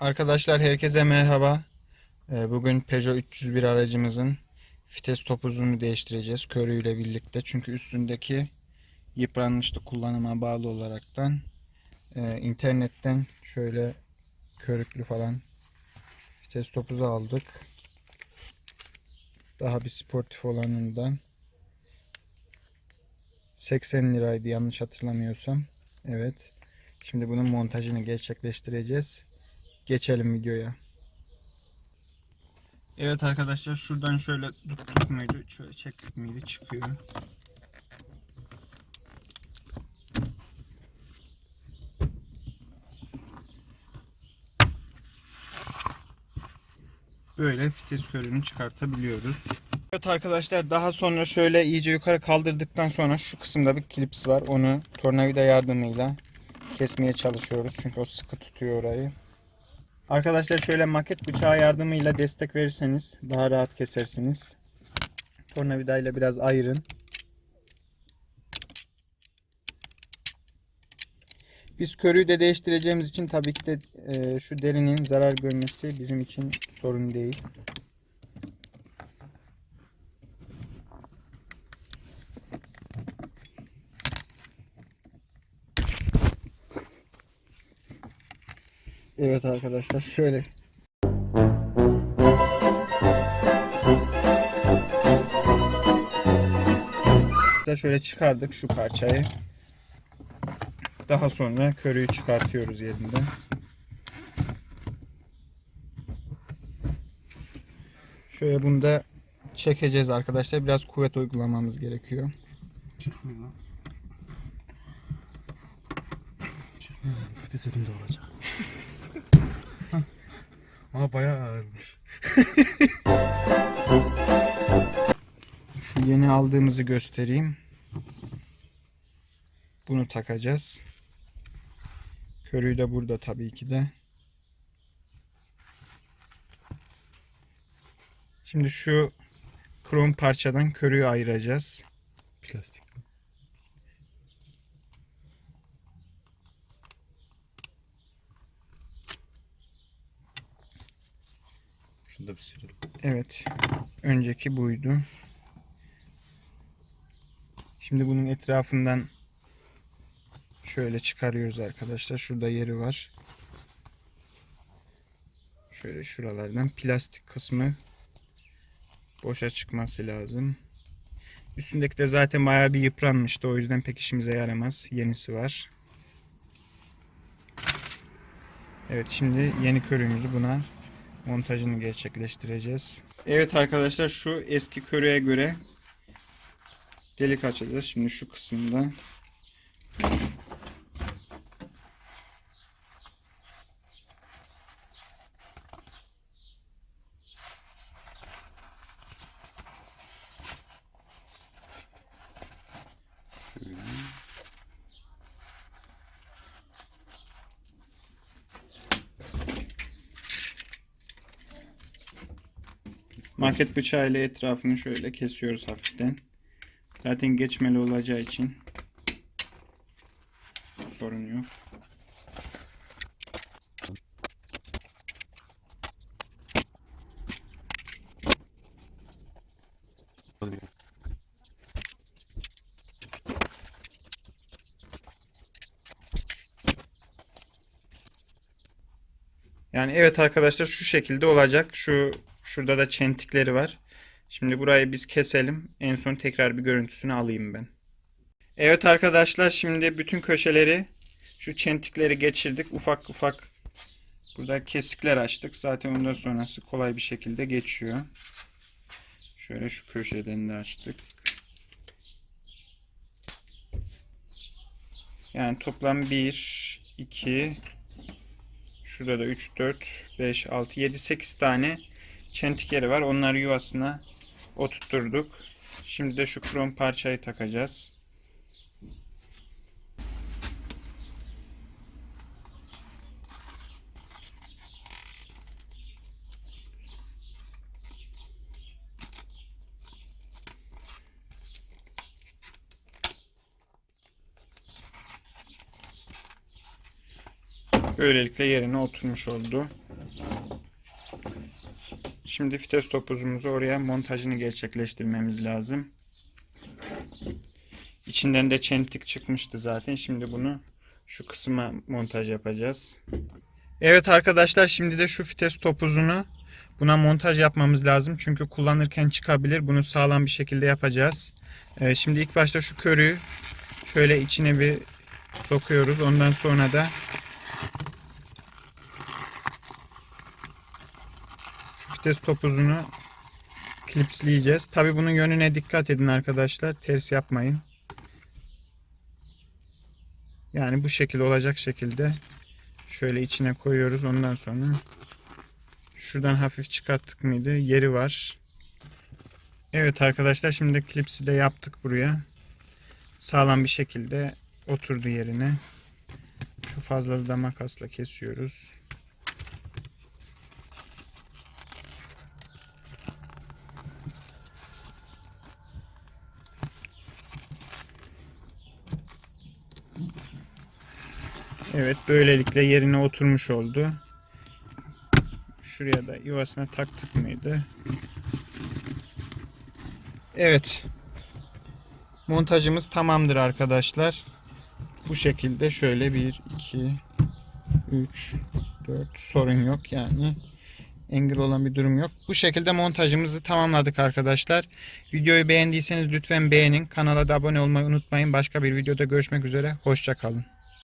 Arkadaşlar herkese merhaba. Ee, Bugün Peugeot 301 aracımızın vites topuzunu değiştireceğiz körüyle birlikte. Çünkü üstündeki yıpranmıştı kullanıma bağlı olaraktan. Ee, internetten şöyle körüklü falan vites topuzu aldık. Daha bir sportif olanından 80 liraydı yanlış hatırlamıyorsam. Evet. Şimdi bunun montajını gerçekleştireceğiz. Geçelim videoya. Evet arkadaşlar şuradan şöyle tuttuk muydu? Şöyle çektik miydi? Çıkıyor. Böyle fites körünü çıkartabiliyoruz. Evet arkadaşlar daha sonra şöyle iyice yukarı kaldırdıktan sonra şu kısımda bir klips var. Onu tornavida yardımıyla kesmeye çalışıyoruz. Çünkü o sıkı tutuyor orayı. Arkadaşlar şöyle maket bıçağı yardımıyla destek verirseniz daha rahat kesersiniz. Tornavidayla biraz ayırın. Biz körüyü de değiştireceğimiz için tabii ki de e, şu derinin zarar görmesi bizim için sorun değil. Evet arkadaşlar şöyle. Da şöyle çıkardık şu parçayı. Daha sonra körüyü çıkartıyoruz yerinden. Şöyle bunu da çekeceğiz arkadaşlar. Biraz kuvvet uygulamamız gerekiyor. Çıkmıyor. Çıkmıyor. Vites elimde olacak. Ama bayağı ağırmış. Şu yeni aldığımızı göstereyim. Bunu takacağız. Körüğü de burada tabii ki de. Şimdi şu krom parçadan körüğü ayıracağız. Plastik. Şunu bir silelim. Evet. Önceki buydu. Şimdi bunun etrafından şöyle çıkarıyoruz arkadaşlar. Şurada yeri var. Şöyle şuralardan plastik kısmı boşa çıkması lazım. Üstündeki de zaten bayağı bir yıpranmıştı. O yüzden pek işimize yaramaz. Yenisi var. Evet şimdi yeni körüğümüzü buna montajını gerçekleştireceğiz. Evet arkadaşlar şu eski körüğe göre delik açacağız. Şimdi şu kısımda. Market bıçağı ile etrafını şöyle kesiyoruz hafiften. Zaten geçmeli olacağı için sorun yok. Yani evet arkadaşlar şu şekilde olacak. Şu şurada da çentikleri var. Şimdi burayı biz keselim. En son tekrar bir görüntüsünü alayım ben. Evet arkadaşlar şimdi bütün köşeleri şu çentikleri geçirdik. Ufak ufak burada kesikler açtık. Zaten ondan sonrası kolay bir şekilde geçiyor. Şöyle şu köşelerini de açtık. Yani toplam 1, 2, şurada da 3, 4, 5, 6, 7, 8 tane çentik yeri var. Onları yuvasına oturtturduk. Şimdi de şu krom parçayı takacağız. Böylelikle yerine oturmuş oldu. Şimdi vites topuzumuzu oraya montajını gerçekleştirmemiz lazım. İçinden de çentik çıkmıştı zaten. Şimdi bunu şu kısma montaj yapacağız. Evet arkadaşlar şimdi de şu vites topuzunu buna montaj yapmamız lazım. Çünkü kullanırken çıkabilir. Bunu sağlam bir şekilde yapacağız. Ee, şimdi ilk başta şu körüğü şöyle içine bir sokuyoruz. Ondan sonra da vites topuzunu klipsleyeceğiz. Tabi bunun yönüne dikkat edin arkadaşlar. Ters yapmayın. Yani bu şekilde olacak şekilde şöyle içine koyuyoruz. Ondan sonra şuradan hafif çıkarttık mıydı? Yeri var. Evet arkadaşlar şimdi klipsi de yaptık buraya. Sağlam bir şekilde oturdu yerine. Şu fazlalığı da makasla kesiyoruz. Evet böylelikle yerine oturmuş oldu. Şuraya da yuvasına taktık mıydı? Evet. Montajımız tamamdır arkadaşlar. Bu şekilde şöyle 1, 2, 3, 4 sorun yok yani. Engel olan bir durum yok. Bu şekilde montajımızı tamamladık arkadaşlar. Videoyu beğendiyseniz lütfen beğenin. Kanala da abone olmayı unutmayın. Başka bir videoda görüşmek üzere. Hoşçakalın.